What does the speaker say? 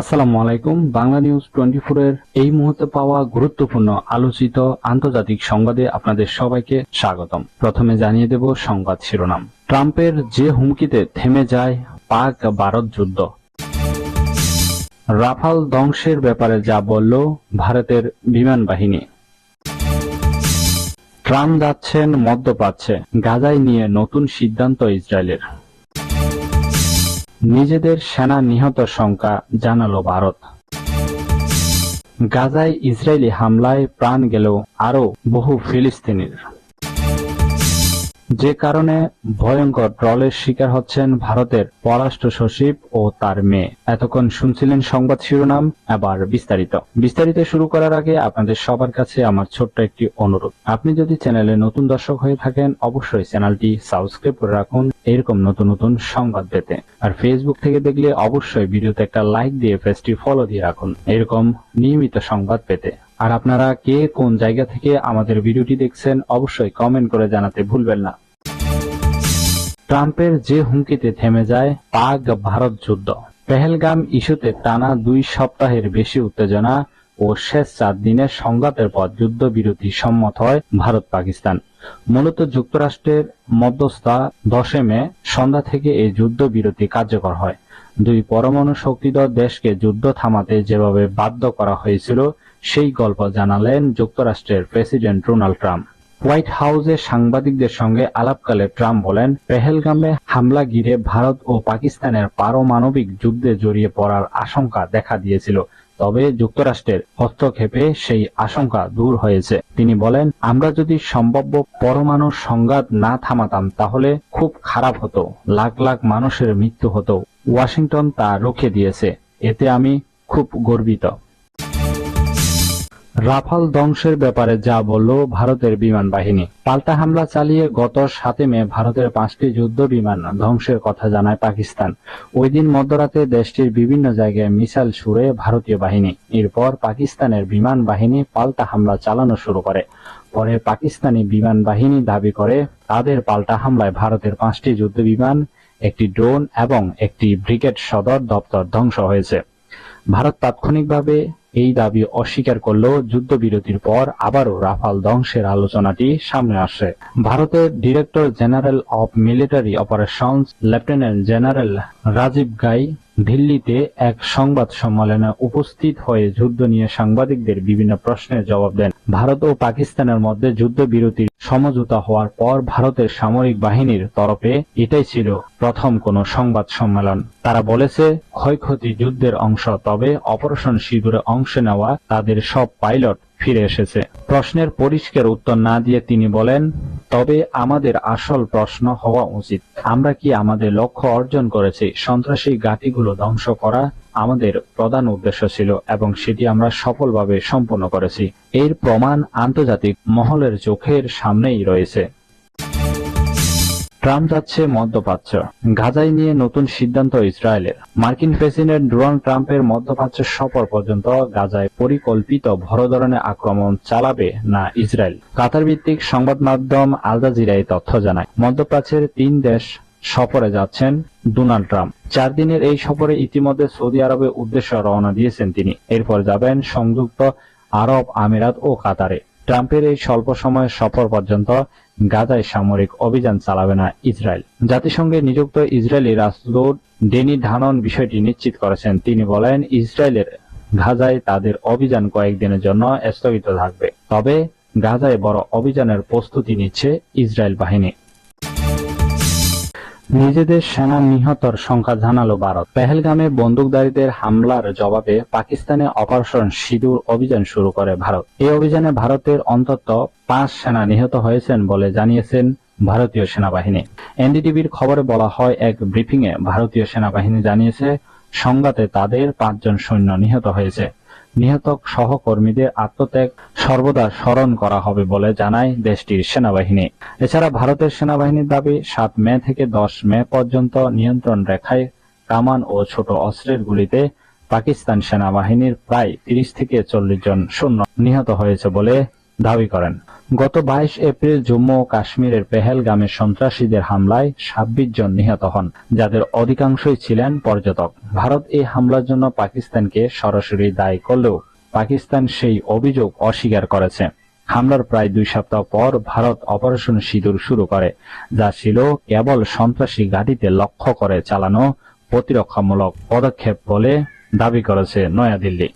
আসসালামু আলাইকুম। Bangla news twenty এর এই মুহূর্তে পাওয়া গুরুত্বপূর্ণ আলোচিত আন্তর্জাতিক সংবাদে আপনাদের সবাইকে স্বাগতম। প্রথমে জানিয়ে দেব সংবাদ শিরোনাম। ট্রাম্পের যে হুমকিতে থেমে যায় পাক ভারত যুদ্ধ। রাফাল ধ্বংসের ব্যাপারে যা বলল ভারতের বিমান বাহিনী। ট্রাম্প যাচ্ছেন মদ্য মধ্যপ্রাচ্যে গাজায় নিয়ে নতুন সিদ্ধান্ত ইসরায়েলের। নিজেদের সেনা নিহত সংখ্যা জানালো ভারত। গাজায় ইসরায়েলি হামলায় প্রাণ গেল আরও বহু ফিলিস্তিনির। যে কারণে ভয়ঙ্কর ট্রলের শিকার হচ্ছেন ভারতের পররাষ্ট্র সচিব ও তার মেয়ে। এতক্ষণ শুনছিলেন সংবাদ শিরোনাম, এবার বিস্তারিত। বিস্তারিত শুরু করার আগে আপনাদের সবার কাছে আমার ছোট্ট একটি অনুরোধ। আপনি যদি চ্যানেলে নতুন দর্শক হয়ে থাকেন, অবশ্যই চ্যানেলটি সাবস্ক্রাইব করে রাখুন, এরকম নতুন নতুন সংবাদ পেতে। আর ফেসবুক থেকে দেখলে অবশ্যই ভিডিওতে একটা লাইক দিয়ে পেজটি ফলো দিয়ে রাখুন, এরকম নিয়মিত সংবাদ পেতে। আর আপনারা কে কোন জায়গা থেকে আমাদের ভিডিওটি দেখছেন, অবশ্যই কমেন্ট করে জানাতে ভুলবেন না। ট্রাম্পের যে হুমকিতে থেমে যায় পাক ভারত যুদ্ধ। পেহেলগাম ইস্যুতে টানা দুই সপ্তাহের বেশি উত্তেজনা ও শেষ চার দিনের সংঘাতের পর যুদ্ধ যুদ্ধবিরতি সম্মত হয় ভারত পাকিস্তান। মূলত যুক্তরাষ্ট্রের মধ্যস্থা দশে মে সন্ধ্যা থেকে এই যুদ্ধবিরতি কার্যকর হয়। দুই পরমাণু শক্তিধর দেশকে যুদ্ধ থামাতে যেভাবে বাধ্য করা হয়েছিল, সেই গল্প জানালেন যুক্তরাষ্ট্রের প্রেসিডেন্ট ডোনাল্ড ট্রাম্প। হোয়াইট হাউসে সাংবাদিকদের সঙ্গে আলাপকালে ট্রাম্প বলেন, পেহেলগামে হামলা ঘিরে ভারত ও পাকিস্তানের পারমাণবিক যুদ্ধে জড়িয়ে পড়ার আশঙ্কা দেখা দিয়েছিল। তবে যুক্তরাষ্ট্রের হস্তক্ষেপে সেই আশঙ্কা দূর হয়েছে। তিনি বলেন, আমরা যদি সম্ভাব্য পরমাণু সংঘাত না থামাতাম, তাহলে খুব খারাপ হতো। লাখ লাখ মানুষের মৃত্যু হতো। ওয়াশিংটন তা রুখে দিয়েছে। এতে আমি খুব গর্বিত। রাফাল ধ্বংসের ব্যাপারে যা বলল ভারতের বিমান বাহিনী। পাল্টা হামলা চালিয়ে গত সাতে মে ভারতের পাঁচটি যুদ্ধ বিমান ধ্বংসের কথা জানায় পাকিস্তান। ওই দিন মধ্যরাতে দেশটির বিভিন্ন জায়গায় মিসাইল ছুড়ে ভারতীয় বাহিনী। এরপর পাকিস্তানের বিমান বাহিনী পাল্টা হামলা চালানো শুরু করে। পরে পাকিস্তানি বিমান বাহিনী দাবি করে, তাদের পাল্টা হামলায় ভারতের পাঁচটি যুদ্ধ বিমান, একটি ড্রোন এবং একটি ব্রিগেড সদর দপ্তর ধ্বংস হয়েছে। ভারত তাৎক্ষণিকভাবে এই দাবি অস্বীকার করলেও যুদ্ধবিরতির পর আবারও রাফাল ধ্বংসের আলোচনাটি সামনে আসে। ভারতের director general of military operation lieutenant general Rajiv Ghai দিল্লিতে এক সংবাদ সম্মেলনে উপস্থিত হয়ে যুদ্ধ নিয়ে সাংবাদিকদের বিভিন্ন প্রশ্নের জবাব দেন। ভারত ও পাকিস্তানের মধ্যে যুদ্ধ যুদ্ধবিরতির সমঝোতা হওয়ার পর ভারতের সামরিক বাহিনীর তরফে এটাই ছিল প্রথম কোনো সংবাদ সম্মেলন। তারা বলেছে, ক্ষয়ক্ষতি যুদ্ধের অংশ, তবে অপারেশন শিবিরে অংশ নেওয়া তাদের সব পাইলট ফিরে এসেছে। প্রশ্নের পরিষ্কার উত্তর না দিয়ে তিনি বলেন, তবে আমাদের আসল প্রশ্ন হওয়া উচিত। আমরা কি আমাদের লক্ষ্য অর্জন করেছি? সন্ত্রাসী ঘাঁটিগুলো ধ্বংস করা আমাদের প্রধান উদ্দেশ্য ছিল এবং সেটি আমরা সফলভাবে সম্পন্ন করেছি। এর প্রমাণ আন্তর্জাতিক মহলের চোখের সামনেই রয়েছে। ট্রাম্প যাচ্ছে মধ্যপ্রাচ্য। গাজায় নিয়ে নতুন সিদ্ধান্ত ইসরায়েলের। মার্কিন প্রেসিডেন্ট ডোনাল্ড ট্রাম্পের মধ্যপ্রাচ্য সফর পর্যন্ত গাজায় পরিকল্পিত বড় ধরনের আক্রমণ চালাবে না ইসরায়েল। কাতার ভিত্তিক সংবাদ মাধ্যম আল জাজিরা এই তথ্য জানায়। মধ্যপ্রাচ্যের তিন দেশ সফরে যাচ্ছেন ডোনাল্ড ট্রাম্প। চার দিনের এই সফরে ইতিমধ্যে সৌদি আরবের উদ্দেশ্যে রওনা দিয়েছেন তিনি। এরপর যাবেন সংযুক্ত আরব আমিরাত ও কাতারে। ট্রাম্পের এই স্বল্প সময়ের সফর পর্যন্ত গাজায় সামরিক অভিযান চালাবে না ইসরায়েল। জাতিসংঘে নিযুক্ত ইসরায়েলি রাষ্ট্রদূত ডেনি ধানন বিষয়টি নিশ্চিত করেছেন। তিনি বলেন, ইসরায়েলের গাজায় তাদের অভিযান কয়েকদিনের জন্য স্থগিত থাকবে। তবে গাজায় বড় অভিযানের প্রস্তুতি নিচ্ছে ইসরায়েল বাহিনী। নিজেদের সেনা নিহতর সংখ্যা জানালো ভারত। পেহেলগামে বন্দুকধারীদের হামলার জবাবে পাকিস্তানে অপারেশন সিঁদুর অভিযান শুরু করে ভারত। এই অভিযানে ভারতের অন্তত পাঁচ সেনা নিহত হয়েছেন বলে জানিয়েছেন ভারতীয় সেনাবাহিনী। এনডিটিভির খবরে বলা হয়, এক ব্রিফিংয়ে ভারতীয় সেনাবাহিনী জানিয়েছে, সংঘাতে তাদের পাঁচজন সৈন্য নিহত হয়েছে। নিহত সহকর্মীদের আত্মত্যাগ সর্বদা স্মরণ করা হবে বলে জানায় দেশটির সেনাবাহিনী। এছাড়া ভারতের সেনাবাহিনীর দাবি, সাত মে থেকে দশ মে পর্যন্ত নিয়ন্ত্রণ রেখায় কামান ও ছোট অস্ত্রের গুলিতে পাকিস্তান সেনাবাহিনীর প্রায় তিরিশ থেকে চল্লিশ জন সৈন্য নিহত হয়েছে বলে দাবি করেন। গত বাইশ এপ্রিল জম্মু ও কাশ্মীরের পেহেলগামে সন্ত্রাসীদের হামলায় ছাব্বিশ জন নিহত হন, যাদের অধিকাংশই ছিলেন পর্যটক। ভারত এই হামলার জন্য পাকিস্তানকে সরাসরি দায়ী করলেও পাকিস্তান সেই অভিযোগ অস্বীকার করেছে। হামলার প্রায় দুই সপ্তাহ পর ভারত অপারেশন সিঁদুর শুরু করে, যা ছিল কেবল সন্ত্রাসী ঘাঁটিতে লক্ষ্য করে চালানো প্রতিরক্ষামূলক পদক্ষেপ বলে দাবি করেছে নয়াদিল্লি।